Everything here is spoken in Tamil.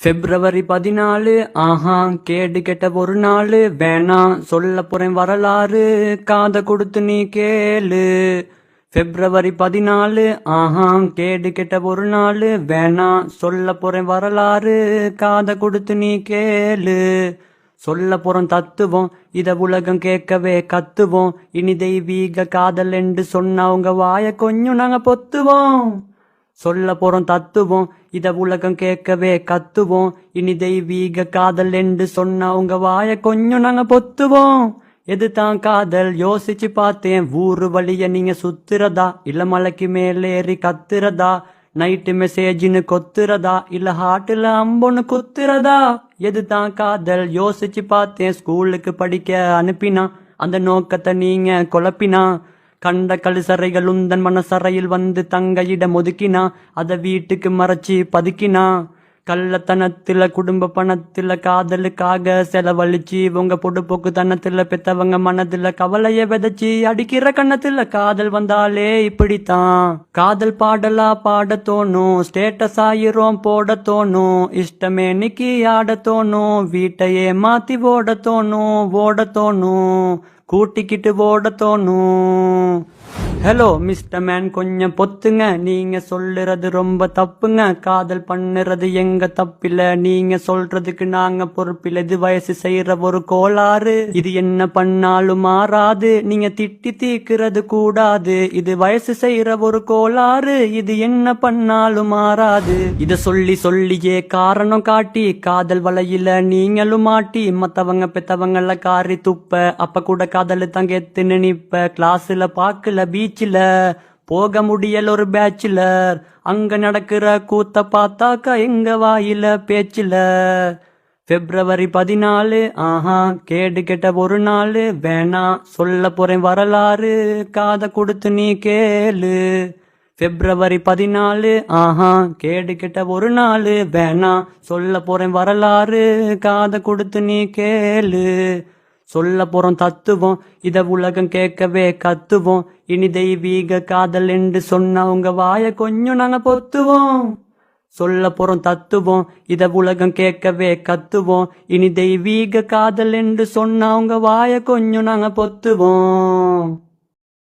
பிப்ரவரி பதினாலு ஆஹா கேடு கெட்ட ஒரு நாள் வேணாம் சொல்ல போறேன் வரலாறு காத கொடுத்து நீ கேளு. பிப்ரவரி பதினாலு ஆஹா கேடு கெட்ட ஒரு நாள் வேணாம் சொல்ல போறேன் வரலாறு காத கொடுத்து நீ கேளு. சொல்ல போறோம் தத்துவம் இத உலகம் கேட்கவே கத்துவோம். இனி தெய்வீக காதல் என்று சொன்ன உங்க வாய கொஞ்சம் நாங்க பொத்துவோம். சொல்ல போறோம் தத்துவோம். இத உலகம் கேட்கவே கத்துவோம். இனி தெய்வீக காதல் என்று சொன்ன உங்க வாய கொஞ்சம் நாங்க பொத்துவோம். எது தான் காதல்? யோசிச்சு பார்த்தேன் ஊரு வழிய நீங்க சுத்துறதா? இல்ல மலைக்கு மேலே ஏறி கத்துறதா? நைட்டு மெசேஜ்னு கொத்துறதா? இல்ல ஹார்ட்ல அம்பொன்னு குத்துறதா? எது தான் காதல்? யோசிச்சு பார்த்தேன் ஸ்கூலுக்கு படிக்க அனுப்பினா அந்த நோக்கத்தை நீங்க குழப்பினா கண்ட கழுசறைகள் உந்தன் மனசறையில் வந்து தங்க இடம் ஒதுக்கினா அதை வீட்டுக்கு மறைச்சி பதுக்கினா. கள்ளத்தனத்தில் குடும்ப பணத்தில் காதலுக்காக செலவழிச்சு உங்க பொடுப்போக்கு தனத்தில் பெத்தவங்க மனதில் கவலைய விதைச்சி அடிக்கிற கண்ணத்தில் காதல் வந்தாலே இப்படித்தான். காதல் பாடலா பாட தோணும் ஸ்டேட்டஸ் ஆயிரும் போட தோணும் இஷ்டமே நிக்கி ஆட தோணும் வீட்டையே மாத்தி ஓட தோணும் ஓட தோணும் கூட்டிக்கிட்டு ஓட தோணும். ஹலோ மிஸ்டர் மேன் கொஞ்சம் பொத்துங்க. நீங்க சொல்லுறது ரொம்ப தப்புங்க. காதல் பண்ணுறது எங்க தப்பில்ல? நீங்க சொல்றதுக்கு நாங்க பொறுப்பில்ல. இது வயசு செய்யற ஒரு கோளாறு. இது என்ன பண்ணாலும் மாறாது. நீங்க திட்டி தீக்கிறது கூடாது. இது வயசு செய்யற ஒரு கோளாறு. இது என்ன பண்ணாலும் மாறாது. இத சொல்லி சொல்லியே காரணம் காட்டி காதல் வலையில நீங்களும் மாட்டி மத்தவங்க பெத்தவங்கள காரி துப்ப அப்ப கூட காதல் தான் எத்துன்னு நிப்ப கிளாஸ்ல பாக்கல பீச்சில் போக முடியல ஒரு பேச்சுலர் அங்க நடக்கிற கூத்த பார்த்தாக்கா எங்க வாயில பேச்சுல. பிப்ரவரி பதினாலு ஆஹா கேடு கெட்ட ஒரு நாள் வேணாம் சொல்ல போறேன் வரலாறு காத கொடுத்து நீ கேளு. பிப்ரவரி பதினாலு ஆஹா கேடு கெட்ட ஒரு நாள் வேணாம் சொல்ல போறேன் வரலாறு காத கொடுத்து நீ கேளு. சொல்ல போறோம் தத்துவோம். இத உலகம் கேட்கவே கத்துவோம். இனி தெய்வீக காதல் என்று சொன்ன உங்க வாய கொஞ்சம் நாங்க பொத்துவோம். சொல்ல போறோம் தத்துவோம். இத உலகம் கேட்கவே கத்துவோம். இனி தெய்வீக காதல் என்று சொன்ன உங்க வாய கொஞ்சம் நாங்க பொத்துவோம்.